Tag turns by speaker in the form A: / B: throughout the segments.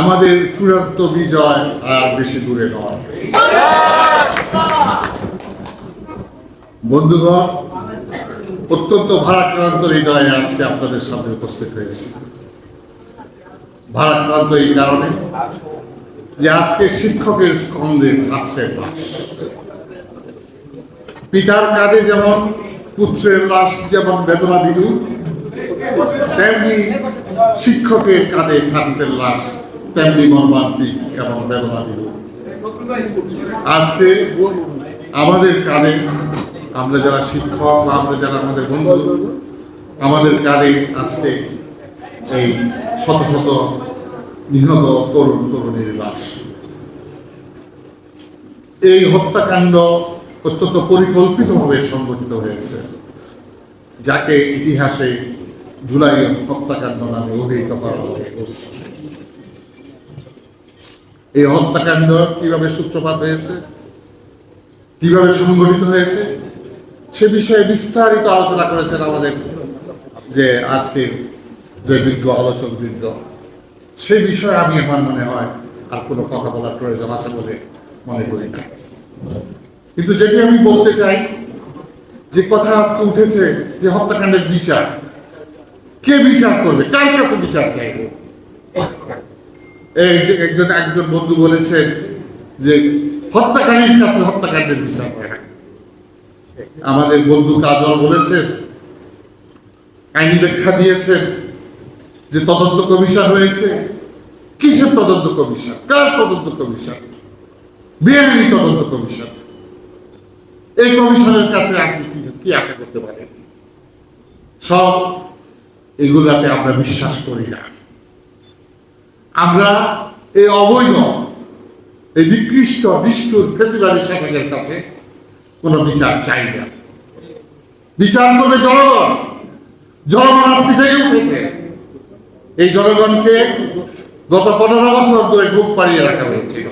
A: আমাদের চূড়ান্ত বিজয় আর বেশি দূরে নয়। বন্ধুগণ, অত্যন্ত ভারাক্রান্ত হৃদয়ে আজকে আপনাদের সামনে উপস্থিত হয়েছি। ভারাক্রান্ত এই কারণে যে আজকে শিক্ষকের স্কন্ধে ছাত্রের লাশ পিতার কাঁধে যেমন, পুত্রের লাশ যেমন বেদনা বিদু তেমনি শিক্ষকের কাঁধে ছাত্রের লাশ তেমনি মর্মান্তিক এবং বেদনা বিদু আজকে আমাদের কাঁধে আমরা যারা শিক্ষক বা আমরা যারা আমাদের বন্ধু, আমাদের কাঁধে আজকে এই শত শত নিহত তরুণ তরুণীর লাশ এই হত্যাকাণ্ড অত্যন্ত পরিকল্পিতভাবে সংগঠিত হয়েছে, যাকে ইতিহাসে জুলাই হত্যাকাণ্ড নামে অভিহিত করা হবে। এই হত্যাকাণ্ড কীভাবে সূত্রপাত হয়েছে, কীভাবে সংগঠিত হয়েছে, সে বিষয়ে বিস্তারিত আলোচনা করেছেন আমাদের যে আজকে যে বিজ্ঞ আলোচক বৃন্দ সেই বিষয়ে আমি, আমার মনে হয়, আর কোনো কথা বলার প্রয়োজন আছে বলে মনে করি না। কিন্তু যেটি আমি বলতে চাই, যে কথা আজকে উঠেছে, যে হত্যাকাণ্ডের বিচার। কে বিচার করবে? কার কাছে বিচার চাইবে? একজন একজন বন্ধু বলেছেন যে হত্যাকারীর কাছে হত্যাকাণ্ডের বিচার আমাদের বন্ধু কাজল বলেছেন, আইনি ব্যাখ্যা দিয়েছেন যে তদন্ত কমিশন হয়েছে। কিসের তদন্ত কমিশন? কার তদন্ত কমিশন? বিএনপি তদন্ত কমিশন। এই কমিশনের কাছে আপনি কি- কি আশা করতে পারেন? সব এগুলাতে আমরা বিশ্বাস করি না। আমরা এই অবৈধ, এই নিকৃষ্ট, নিষ্ঠুর ফেসিবাদী শাসকের কাছে কোনো বিচার চাই না। বিচার করবে জনগণ। জনগণ আজকে জেগে উঠেছে। এই জনগণকে গত পনেরো বছর ধরে ঘুম পাড়িয়ে রাখা হয়েছিল।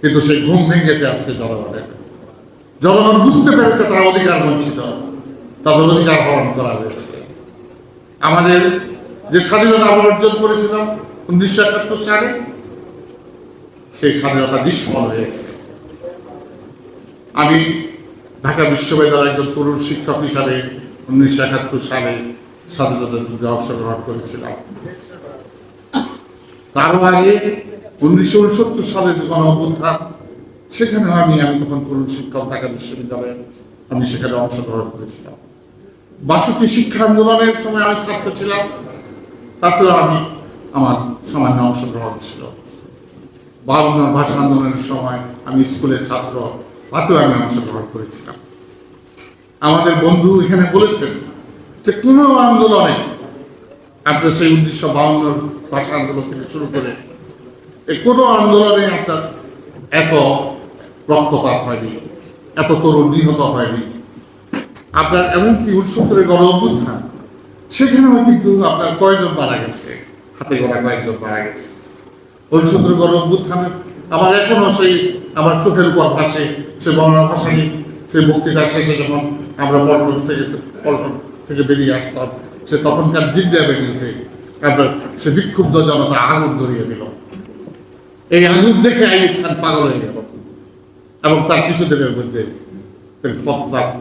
A: কিন্তু সেই ঘুম ভেঙেছে আজকে জনগণের। জনগণ বুঝতে পেরেছে তারা অধিকার বঞ্চিত। তাদের অধিকার হরণ করা হয়েছে। আমাদের যে স্বাধীনতা আমরা অর্জন করেছিলাম উনিশশো একাত্তর সালে সেই স্বাধীনতা নিষ্ফল হয়েছে। আমি ঢাকা বিশ্ববিদ্যালয়ের একজন তরুণ শিক্ষক হিসাবে উনিশশো একাত্তর সালে স্বাধীনতা যুদ্ধে অংশগ্রহণ করেছিলাম। তারও আগে উনিশশো উনসত্তর সালের গণ অভ্যুত্থান সেখানেও আমি আমি তখন তরুণ শিক্ষক ঢাকা বিশ্ববিদ্যালয়ে, আমি সেখানে অংশগ্রহণ করেছিলাম। বাষট্টি শিক্ষা আন্দোলনের সময় আমি ছাত্র ছিলাম, তাতেও আমি আমার সামান্য অংশগ্রহণ ছিল। বাউন্ন ভাষা আন্দোলনের সময় আমি স্কুলের ছাত্র তাতেও আমি অংশগ্রহণ করেছিলাম। আমাদের বন্ধু এখানে বলেছেন যে কোনো আন্দোলনে আপনার সেই উনিশশো বাউন্ন ভাষা আন্দোলন থেকে শুরু করে এই কোনো আন্দোলনে আপনার এত রক্তপাত হয়নি, এত তরুণ নিহত হয়নি। আপনার এমনকি উনসত্তরের গণ অভ্যুত্থান, সেখানেও কিন্তু আপনার কয়জন মারা গেছে? হাতে গোনা কয়েকজন মারা গেছে। উনসত্তরের গণ অভ্যুত্থানে, আমার এখনও সেই আমার চোখের উপর ভাসে, সে বর্ণনা ভাষায় সেই বক্তৃতার শেষে যখন আমরা পল্টন থেকে পল্টন থেকে বেরিয়ে আসতাম, সে তখনকার জিন্দা বেরিয়ে আপনার সে বিক্ষুব্ধ জনতা আগুন ধরিয়ে দিল। এই আগুন দেখে আইয়ুব খান পাগল হয়ে গেল। এবং তার কিছুদিনের মধ্যে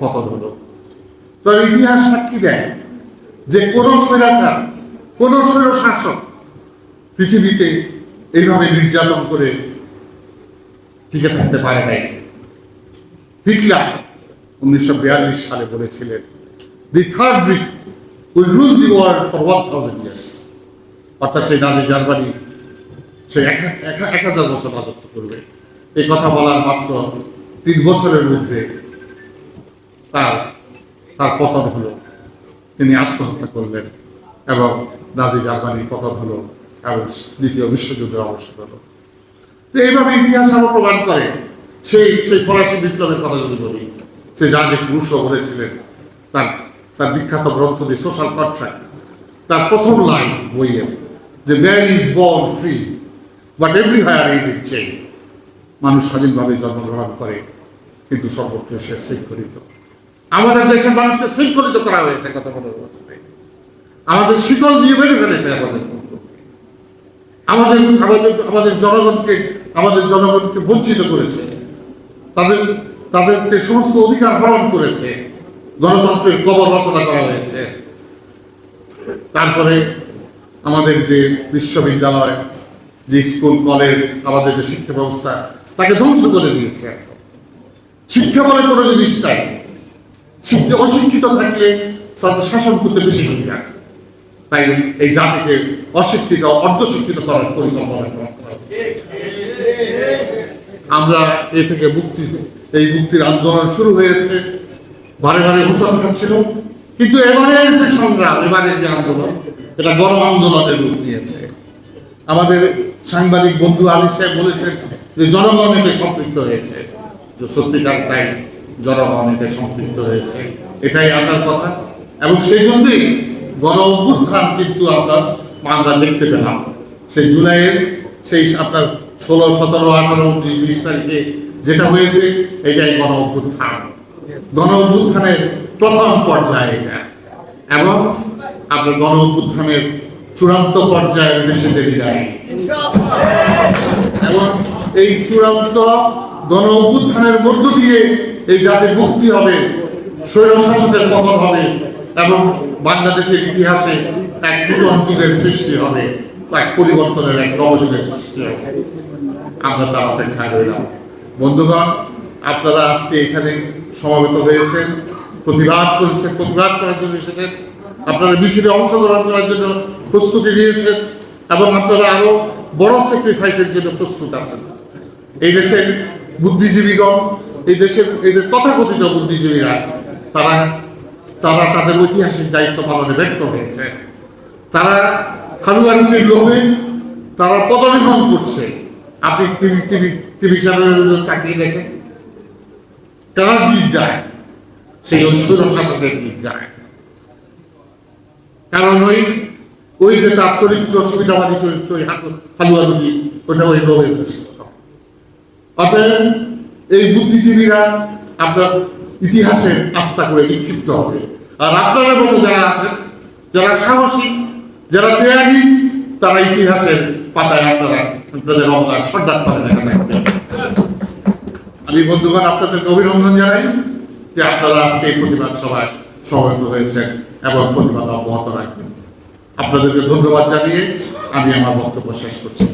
A: পতন হলো। তো ইতিহাস সাক্ষী দেয় যে কোন স্বৈরাচার কোন স্বৈর শাসক পৃথিবীতে এইভাবে নির্যাতন করে টিকে থাকতে পারে নাই। হিটলার উনিশশো বিয়াল্লিশ সালে বলেছিলেন the third Reich will rule the world for one thousand years অর্থাৎ সেই নাজি জার্মানি সে এক হাজার বছর রাজত্ব করবে। এই কথা বলার মাত্র তিন বছরের মধ্যে তার তার পতন হলো। তিনি আত্মহত্যা করলেন এবং নাজি জার্মানির পতন হলো এবং দ্বিতীয় বিশ্বযুদ্ধের অবসান হলো তো এইভাবে ইতিহাস আরও প্রমাণ করে সেই সেই ফরাসি বিপ্লবের কথা যদি বলি সে যা যে রুশো বলেছিলেন, তার তার বিখ্যাত গ্রন্থ দি সোশ্যাল কন্ট্রাক্ট তার প্রথম লাইন বইয়ে যে man is born free but everywhere is in chains মানুষ স্বাধীনভাবে জন্মগ্রহণ করে, কিন্তু সর্বত্র সে শৃঙ্খলিত। আমাদের দেশের মানুষকে শৃঙ্খলিত করা হয়েছে, কথা বছরে আমাদের শিকল দিয়ে বেড়ে ফেলেছে আমাদের। আমাদের আমাদের আমাদের জনগণকে আমাদের জনগণকে বঞ্চিত করেছে। তাদের, তাদেরকে সমস্ত অধিকার হরণ করেছে। গণতন্ত্রের কবর রচনা করা হয়েছে। তারপরে আমাদের যে বিশ্ববিদ্যালয়, যে স্কুল, কলেজ, আমাদের যে শিক্ষা ব্যবস্থা, তাকে ধ্বংস করে দিয়েছে। শিক্ষা বলে কোনো জিনিস নাই। শিক্ষা অশিক্ষিত থাকলে শাসন করতে বেশি সুবিধা তাই এই জাতিকে অশিক্ষিত, অর্ধশিক্ষিত করার পরিকল্পনা। আমরা এ থেকে মুক্তি, এই মুক্তির আন্দোলন শুরু হয়েছে। বারে বারে ঘোষণা খাচ্ছিল কিন্তু এবারের যে সংগ্রাম এবারের যে আন্দোলন, এটা গণ আন্দোলনের রূপ নিয়েছে। আমাদের সাংবাদিক বন্ধু আলী সাহেব বলেছেন যে জনগণ এতে সম্পৃক্ত হয়েছে। যে সত্যিকার তাই জনগণ এতে সম্পৃক্ত হয়েছে। এটাই আসার কথা। এবং সেই জন্যই গণ অভ্যুত্থান কিন্তু আমরা আমরা দেখতে পেলাম। সেই জুলাইয়ের সেই আপনার ষোলো, সতেরো, আঠারো, উনিশ, বিশ তারিখে যেটা হয়েছে, এটাই গণ অভ্যুত্থান। গণ অভ্যুত্থানের প্রথম পর্যায়ে এটা। এবং আপনার গণ অভ্যুত্থানের চূড়ান্ত পর্যায়ে বেশি দেরি যায় এবং এই চূড়ান্ত গণ অভ্যুত্থানের মধ্য দিয়ে এই জাতির মুক্তি হবে স্বৈর শাসকের পতন হবে এবং বাংলাদেশের ইতিহাসে এক নূতন যুগের সৃষ্টি হবে এক পরিবর্তনের এক নবযুগের সৃষ্টি হবে। আমরা তার অপেক্ষায় রইলাম। বন্ধুগণ, আপনারা আজকে এখানে সমবেত হয়েছেন, প্রতিবাদ করেছেন, প্রতিবাদ করার জন্য এসেছেন, আপনারা মিছিলে অংশগ্রহণ করার জন্য প্রস্তুতি নিয়েছেন এবং আপনারা আরও বড় স্যাক্রিফাইসের জন্য প্রস্তুত আছেন। এই দেশের বুদ্ধিজীবীগণ, এই দেশের যে তথাকথিত বুদ্ধিজীবীরা, তারা তারা তাদের ঐতিহাসিক দায়িত্ব পালনে ব্যর্থ হয়েছে তারা হালুয়ারুটির লোভে তারা পদলেখন করছে। আপনি টিভি টিভি টিভি চ্যানেলের তাকিয়ে দেখেন। কার গীত গায় সেই ঐশ্বর শাসকের গীত গায় কারণ ওই ওই যে তার চরিত্র, সুবিধাবাদী চরিত্র, ওই হালু- হালুয়ারুটি ওটা ওই লোভে অতএব এই বুদ্ধিজীবীরা আপনার ইতিহাসের আস্থা করে নিক্ষিপ্ত হবে। আর আপনাদের মতো যারা আছেন যারা সাহসী, যারা ত্যাগী, তারা ইতিহাসের পাতায় আপনারা আপনাদের অবদান সর্দার করে লেখা থাকবে আমি বন্ধুগণ, আপনাদেরকে অভিনন্দন জানাই যে আপনারা আজকে এই প্রতিবাদ সভায় সমবেত হয়েছেন এবং প্রতিবাদ অব্যাহত রাখবেন। আপনাদেরকে ধন্যবাদ জানিয়ে আমি আমার বক্তব্য শেষ করছি।